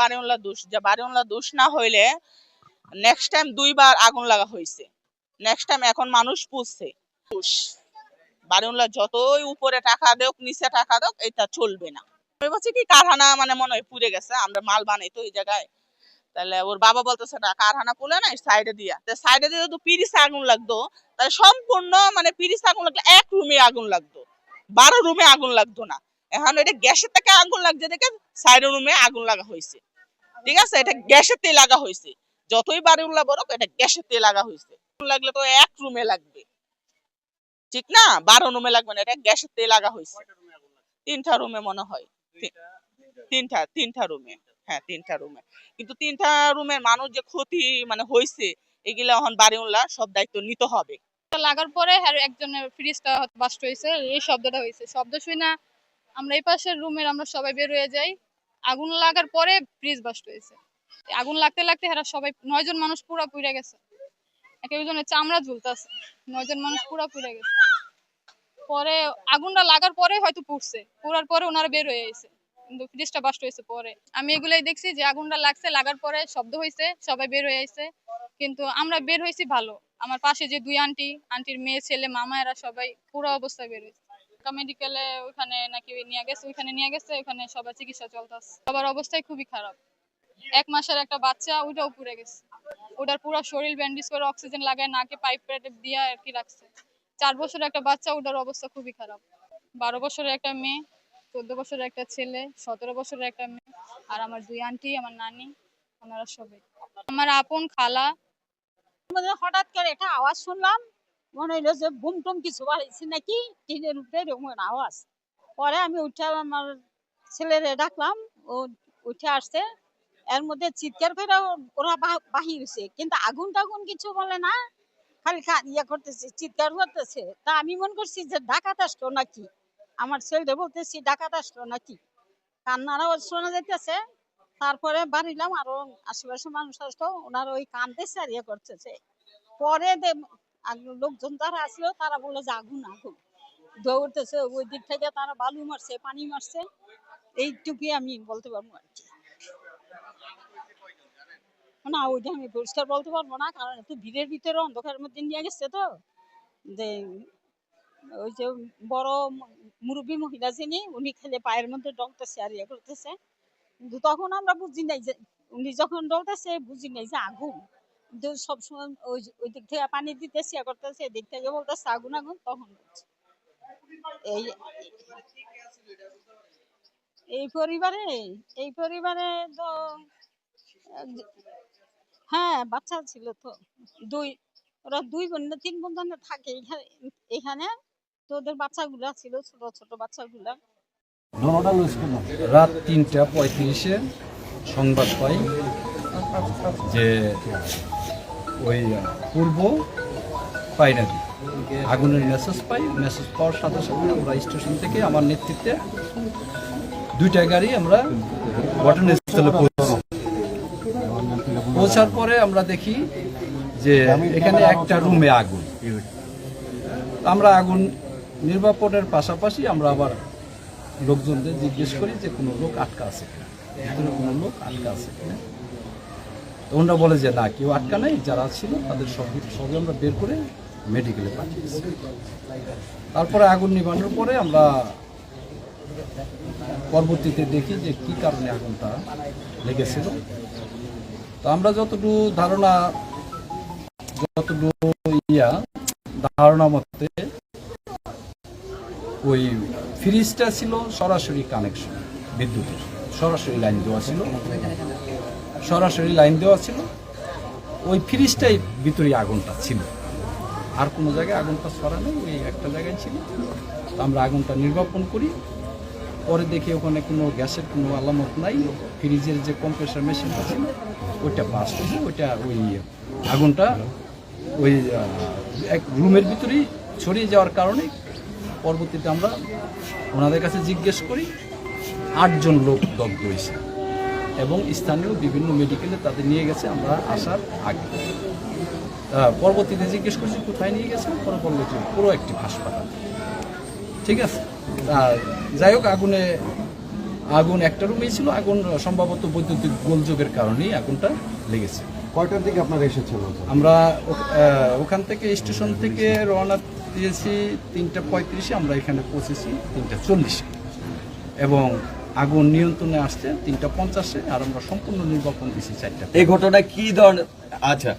বাড়িওয়ালা দোষ। যে বাড়িওয়ালা দোষ না হইলে নেক্সট টাইম দুইবার আগুন লাগা হয়েছে নেক্সট টাইম এখন মানুষ পুষছে দোষ যতই উপরে টাকা দেওক নিচে টাকা দেওক এটা চলবে না। আমি বলছি কি, কারখানা মানে মনে হয় পুড়ে গেছে, আমরা মাল বানাই তো জায়গায়। তাহলে ওর বাবা বলতেছে, না, কারখানা পুলে না সাইডে দিয়া। সাইডে দিয়ে পিরিস আগুন লাগতো, তাহলে সম্পূর্ণ মানে পিরিস আগুন লাগলে এক রুমে আগুন লাগতো। বারো রুমে আগুন লাগতো না। এখন এটা গ্যাসের থেকে আগুন লাগছে দেখে সাইড রুমে আগুন লাগা হয়েছে ঠিক আছে? এটা গ্যাসের তেল লাগা হয়েছে যতই বাড়ি উল্লা বরক এটা গ্যাসের তেল লাগা হয়েছে আগুন লাগলে তো এক রুমে লাগবে। ঠিক না? বারো রুমে লাগবে না এটা গ্যাসের তেল লাগা হয়েছে তিনটা রুমে মনে হয়। তিনটা? তিনটা? রুমে হ্যাঁ তিনটা রুমে কিন্তু তিনটা রুমের মানুষ যে ক্ষতি মানে হয়েছে এগুলা এখন বাড়ি উল্লা সব দায়িত্ব নিতে হবে। লাগার পরে আর একজনের ফ্রিজটা বাস্ট হয়েছে এই শব্দটা হয়েছে শব্দ শুই না আমরা এই পাশের রুমের আমরা সবাই বের হয়ে যাই। আগুন লাগার পরে ফ্রিজ বাস্ট হয়েছে। আগুন লাগতে লাগতে এরা সবাই নয়জন মানুষ পুরা পুড়ে গেছে। এক একজনের চামড়া ঝুলতেছে। নয়জন মানুষ পুরা পুড়ে গেছে। পরে আগুনটা লাগার পরে হয়তো পুড়ছে। পুরার পরে ওনারা বের হয়ে গেছে কিন্তু ফ্রিজটা বাস্ট হয়েছে পরে। আমি এগুলাই দেখছি যে আগুনটা লাগছে, লাগার পরে শব্দ হয়েছে সবাই বের হয়ে আইছে। কিন্তু আমরা বের হয়েছি ভালো। আমার পাশে যে দুই আন্টি আন্টির মেয়ে, ছেলে, মামা, এরা সবাই পুরো অবস্থায় বের হয়েছে মেডিকেলে ওখানে নাকি নিয়ে গেছে, ওখানে নিয়ে গেছে, ওখানে সবার চিকিৎসা চলতেছে। সবার অবস্থাই খুবই খারাপ। এক মাসের একটা বাচ্চা ওইটাও পুড়ে গেছে। ওটার পুরো শরীর ব্যান্ডেজ করে অক্সিজেন লাগায়, নাকে পাইপ দিয়ে আর কি রাখছে। চার বছরের একটা বাচ্চা, ওটার অবস্থা খুবই খারাপ। বারো বছরের একটা মেয়ে, চোদ্দ বছরের একটা ছেলে, সতেরো বছরের একটা মেয়ে, আর আমার দুই আন্টি, আমার নানি, ওনারা সবাই। আমার আপন খালা। হঠাৎ করে একটা আওয়াজ শুনলাম মনে হইল যে বুম টুম কিছু বাড়িয়েছে নাকি? টিনের উপরে এরকম আওয়াজ। পরে আমি উঠে আমার ছেলেরে ডাকলাম, ও উঠে আসছে। এর মধ্যে চিৎকার করে ওরা বাহির হয়েছে কিন্তু আগুন টাগুন কিছু বলে না, খালি ইয়ে করতেছে, চিৎকার করতেছে। তা আমি মনে করছি যে ডাকাত আসলো নাকি? আমার ছেলেরে বলতেছি, ডাকাত আসলো নাকি? কান্নারাও শোনা যাইতেছে। তারপরে বাড়িলাম, আরও আশেপাশে মানুষ আসতো ওনারা ওই কানতেছে আর ইয়ে করতেছে। পরে আগ- লোকজন যারা আসলো, তারা বলল যে আগুন আগুন। দৌড়তেছে, ওই দিক থেকে তারা বালু মারছে, পানি মারছে। এইটুকুই আমি বলতে পারব আর কি। না, ওইটা আমি পরিষ্কার বলতে পারব না, কারণ একটু ভিড়ের ভিতরে অন্ধকারের মধ্যে নিয়ে গেছে তো। যে ওই যে বড় মুরব্বী মহিলা যিনি, উনি খেলে পায়ের মধ্যে ডলতেছে আর ইয়ে করতেছে। কিন্তু তখন আমরা বুঝি নাই যে, উনি যখন ডলতেছে, বুঝি নাই যে আগুন। সবসময় ওই ওই দিক থেকে পানি দিতেছে ইয়ে করতেছে এদিক থেকে বলতেছে, আগুন আগুন তখন বলছে। এই এই পরিবারে এই পরিবারে তো হ্যাঁ বাচ্চা ছিল তো, দুই, ওরা দুই বোন না, তিন বোন থাকে এখানে এখানে। তো ওদের বাচ্চাগুলা ছিল, ছোট ছোট বাচ্চাগুলা। রাত তিনটা পঁয়ত্রিশে সংবাদ পাই। যে ওই পূর্ব পাইনাদি আগুনের মেসেজ পাই মেসেজ পাওয়ার সাথে সাথে আমরা স্টেশন থেকে আমার নেতৃত্বে দুইটা গাড়ি আমরা ঘটনাস্থলে পৌঁছি পৌঁছার পরে আমরা দেখি যে এখানে একটা রুমে আগুন। আমরা আগুন নির্বাপনের পাশাপাশি আমরা আবার লোকজনদের জিজ্ঞেস করি যে কোনো লোক আটকা আছে কিনা। কোনো লোক আটকা আছে কিনা। ওনারা বলে যে, না, কেউ আটকা নেই যারা ছিল তাদের সব সবই আমরা বের করে মেডিকেলে পাঠিয়েছি। তারপরে আগুন নিবানোর পরে আমরা পরবর্তীতে দেখি যে কি কারণে আগুনটা লেগেছিল। তো আমরা যতটুকু ধারণা, যতটুকু ইয়া, ধারণা মতে ওই ফ্রিজটা ছিল সরাসরি কানেকশন বিদ্যুতের, সরাসরি লাইন দেওয়া ছিল। সরাসরি লাইন দেওয়া ছিল। ওই ফ্রিজটাই ভিতরে আগুনটা ছিল। আর কোনো জায়গায় আগুনটা ছড়া নেই, ওই একটা জায়গায় ছিল। তো আমরা আগুনটা নির্বাপন করি। পরে দেখি ওখানে কোনো গ্যাসের কোনো আলামত নাই। ফ্রিজের যে কম্প্রেসার মেশিনটা ছিল, ওইটা বাস্ট হয়েছে। ওইটা ওই আগুনটা ওই এক রুমের ভিতরেই ছড়িয়ে যাওয়ার কারণে পরবর্তীতে আমরা ওনাদের কাছে জিজ্ঞেস করি, আটজন লোক দগ্ধ হয়েছে। এবং স্থানীয় বিভিন্ন মেডিকেলে তাদের নিয়ে গেছে আমরা আসার আগে। পরবর্তীতে জিজ্ঞেস করছি কোথায় নিয়ে গেছে? পরে যে পুরো একটি হাসপাতাল। ঠিক আছে? আর যাই হোক আগুনে আগুন একটা রুমেই ছিল আগুন সম্ভবত বৈদ্যুতিক গোলযোগের কারণেই আগুনটা লেগেছে। কয়টার দিকে আপনারা এসেছেন আমরা ওখান থেকে স্টেশন থেকে রওনা দিয়েছি তিনটা পঁয়ত্রিশে আমরা এখানে পৌঁছেছি তিনটা চল্লিশে। এবং আগুন নিয়ন্ত্রণে আসছে, তিনটা পঞ্চাশে, আর আমরা সম্পূর্ণ নির্বাপন দিচ্ছি চারটা। এই ঘটনায় কি ধরনের আচ্ছা।